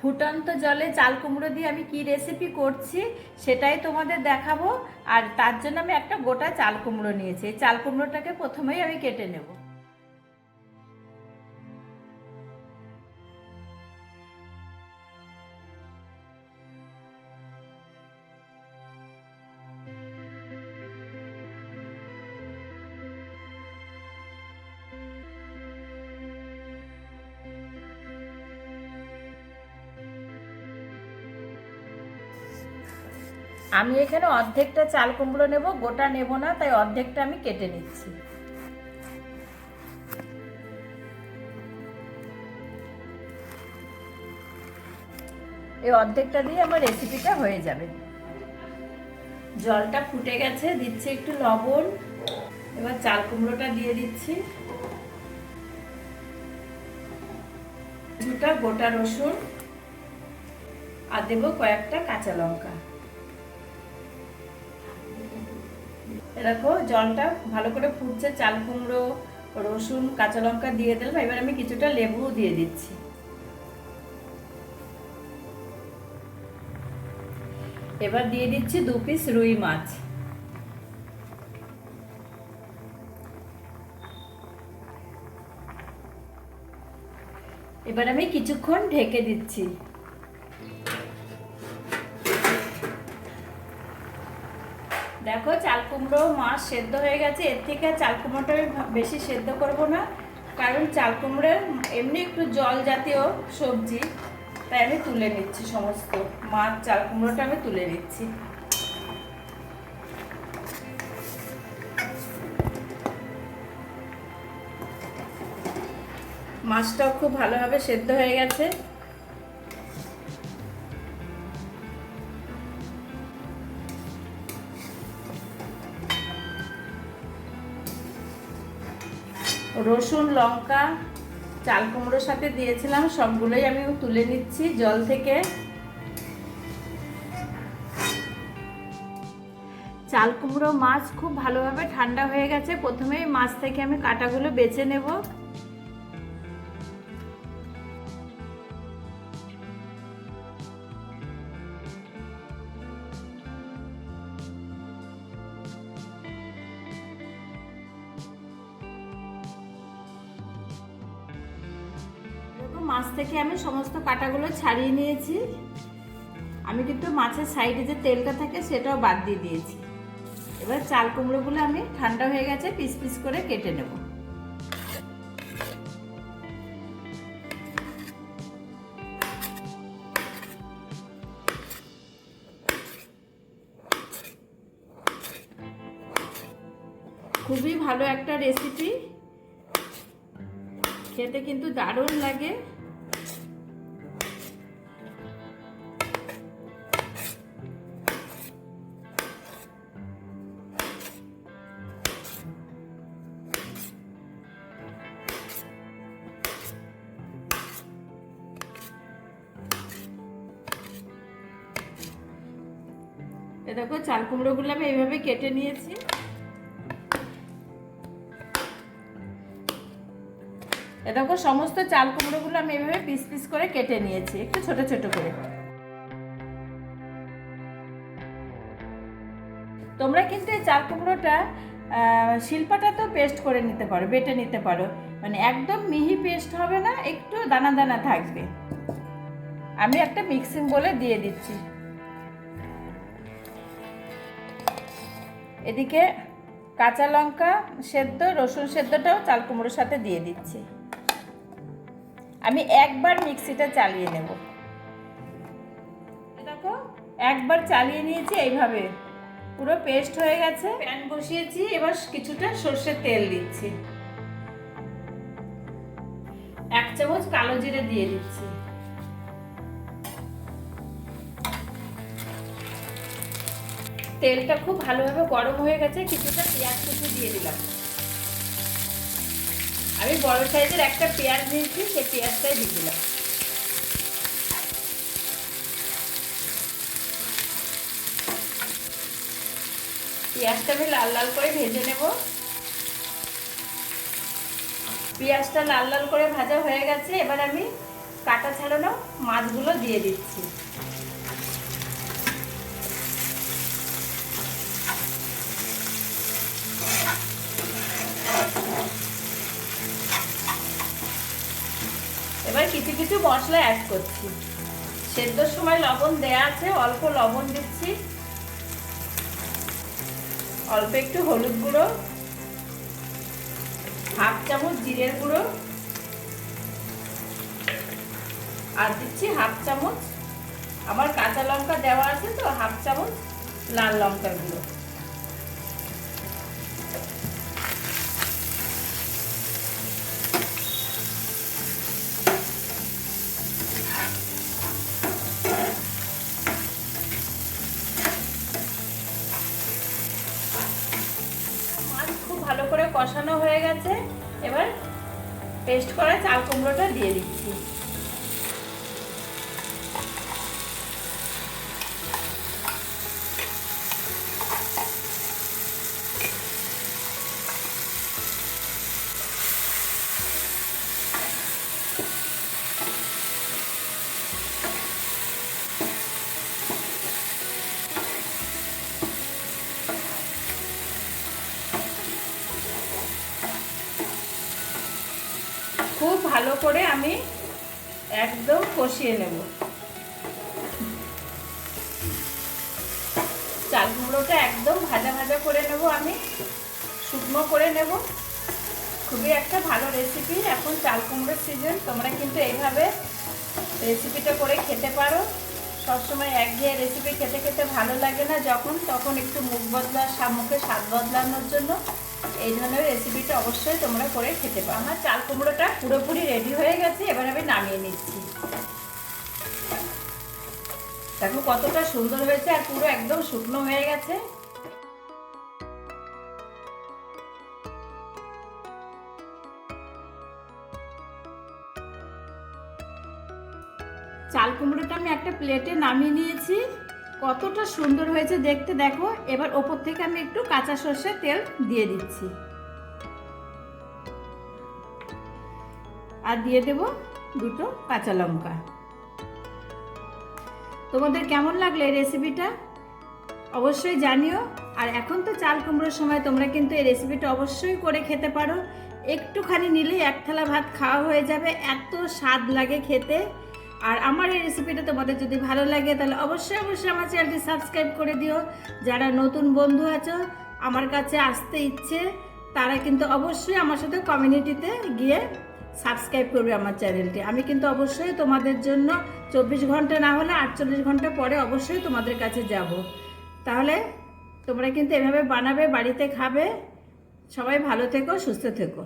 ফুটন্ত জলে চাল কুমড়ো দিয়ে আমি কি রেসিপি করছি সেটাই তোমাদের দেখাবো। আর তার জন্য আমি একটা গোটা চাল কুমড়ো নিয়েছি। এই চাল কুমড়োটাকে প্রথমেই আমি কেটে নেব। আমি এখানে অর্ধেকটা চাল কুমড়ো নেব, গোটা নেব না, তাই অর্ধেকটা আমি কেটে নিচ্ছি। এই অর্ধেকটা দিয়ে আমার রেসিপিটা হয়ে যাবে। জলটা ফুটে গেছে, দিচ্ছি একটু লবণ। এবার চাল কুমড়োটা দিয়ে দিচ্ছি। দুটা গোটা রসুন, আর দেবো কয়েকটা কাঁচা লঙ্কা। দেখো, জলটা ভালো করে ফুটছে, চাল কুমড়ো, রসুন, কাঁচা লঙ্কা দিয়ে দিলাম। এবার আমি কিছুটা লেবু দিয়ে দিচ্ছি। এবার দিয়ে দিচ্ছি দু পিস রুই মাছ। এবার আমি কিছুক্ষণ ঢেকে দিচ্ছি। দেখো, চাল কুমড়ো মাছ সেদ্ধ হয়ে গেছে। এর থেকে চাল কুমড়োটা বেশি সেদ্ধ করব না, কারণ চাল কুমড়ো এমনি একটু জল জাতীয় সবজি, তাই আমি তুলে নিচ্ছি সমস্ত মাছ, চাল কুমড়োটা আমি তুলে নিচ্ছি। মাছটাও খুব ভালোভাবে সেদ্ধ হয়ে গেছে। রসুন, লঙ্কা, চাল কুমড়োর সাথে দিয়েছিলাম, সবগুলোই আমি তুলে নিচ্ছি জল থেকে। চাল কুমড়ো মাছ খুব ভালোভাবে ঠান্ডা হয়ে গেছে। প্রথমেই মাছ থেকে আমি কাটাগুলো বেছে নেব। মাছ থেকে আমি সমস্ত কাটাগুলো ছাড়িয়ে নিয়েছি। আমি কিন্তু মাছের সাইডে যে তেলটা থাকে সেটাও বাদ দিয়ে দিয়েছি। এবার চাল কুমড়োগুলো আমি ঠান্ডা হয়ে গেছে, পিস পিস করে কেটে নেব। খুবই ভালো একটা রেসিপি খেতে কিন্তু দারুণ লাগে। দেখো, চাল কুমড়োগুলো আমি এইভাবে কেটে নিয়েছি। এ দেখো, সমস্ত চাল কুমড়োগুলো আমি এভাবে পিস পিস করে কেটে নিয়েছি, একটু ছোট ছোট করে। তোমরা কিন্তু এই চাল কুমড়োটা শিল্পাটা তো পেস্ট করে নিতে পারো, বেটে নিতে পারো। মানে একদম মিহি পেস্ট হবে না, একটু দানা দানা থাকবে। আমি একটা মিক্সিং বলে দিয়ে দিচ্ছি। এদিকে কাঁচা লঙ্কা সেদ্ধ, রসুন সেদ্ধটাও চাল কুমড়োর সাথে দিয়ে দিচ্ছি। আমি একবার মিক্সিটা চালিয়ে নেব। দেখো, একবার চালিয়ে নিয়েছি, এইভাবে পুরো পেস্ট হয়ে গেছে। প্যান বসিয়েছি, এবার কিছুটা সর্ষের তেল দিচ্ছি। এক চামচ কালো জিরে দিয়ে দিচ্ছি। তেলটা খুব ভালোভাবে গরম হয়ে গেছে, কিছুটা পেঁয়াজ কুচি দিয়ে দিলাম। আমি বড় সাইজের একটা পেঁয়াজ নিয়েছি, সেই পেঁয়াজটাই দিয়ে দিলাম। পেঁয়াজটা আমি লাল লাল করে ভেজে নেব। পেঁয়াজটা লাল লাল করে ভাজা হয়ে গেছে, এবার আমি কাটা ছাড়ানো মাছগুলো দিয়ে দিচ্ছি। কিছু কিছু মশলা অ্যাড করছি। সেদ্ধর সময় লবণ দেয়া আছে, অল্প লবণ দিচ্ছি। অল্প একটু হলুদ গুঁড়ো, হাফ চামচ জিরের গুঁড়ো, আর দিচ্ছি হাফ চামচ, আমার কাঁচা লঙ্কা দেওয়া আছে তো, হাফ চামচ লাল লঙ্কার গুঁড়ো মাছ খুব ভালো করে কষানো হয়ে গেছে। এবার পেস্ট করা চাল কুমড়োটা দিয়ে দিচ্ছি। খুব ভালো করে আমি একদম কষিয়ে নেব। চাল কুমড়োটা একদম ভাজা ভাজা করে নেব আমি, শুকনো করে নেব। খুবই একটা ভালো রেসিপি এখন চাল কুমড়োর সিজন তোমরা কিন্তু এইভাবে রেসিপিটা করে খেতে পারো। সবসময় একঘেয়ে রেসিপি খেতে খেতে ভালো লাগে না যখন, তখন একটু মুখ বদলা মুখে স্বাদ বদলানোর জন্য। এই ধরনের রেসিপিটা অবশ্যই তোমরা করে খেতে পারো। আমার চাল কুমড়োটা পুরোপুরি রেডি হয়ে গেছে, এবার আমি নামিয়ে নিচ্ছি। দেখো কতটা সুন্দর হয়েছে আর পুরো একদম শুকনো হয়ে গেছে। চাল কুমড়োটা আমি একটা প্লেটে নামিয়ে নিয়েছি। কতটা সুন্দর হয়েছে দেখতে দেখো। এবার ওপর থেকে আমি একটু কাঁচা সর্ষের তেল দিয়ে দিচ্ছি। আর দিয়ে দেব দুটো কাঁচা লঙ্কা। তোমাদের কেমন লাগল এই রেসিপিটা অবশ্যই জানিও। আর এখন তো চাল কুমড়োর সময়, তোমরা কিন্তু এই রেসিপিটা অবশ্যই করে খেতে পারো। একটুখানি নিলেই এক থালা ভাত খাওয়া হয়ে যাবে। এত স্বাদ লাগে খেতে। আর আমার এই রেসিপিটা তোমাদের যদি ভালো লাগে, তাহলে অবশ্যই অবশ্যই আমার চ্যানেলটি সাবস্ক্রাইব করে দিও। যারা নতুন বন্ধু আছো, আমার কাছে আসতে ইচ্ছে, তারা কিন্তু অবশ্যই আমার সাথে কমিউনিটিতে গিয়ে সাবস্ক্রাইব করবে আমার চ্যানেলটি। আমি কিন্তু অবশ্যই তোমাদের জন্য চব্বিশ ঘণ্টা না হলে আটচল্লিশ ঘণ্টা পরে অবশ্যই তোমাদের কাছে যাব। তাহলে তোমরা কিন্তু এভাবে বানাবে, বাড়িতে খাবে। সবাই ভালো থেকো, সুস্থ থেকো।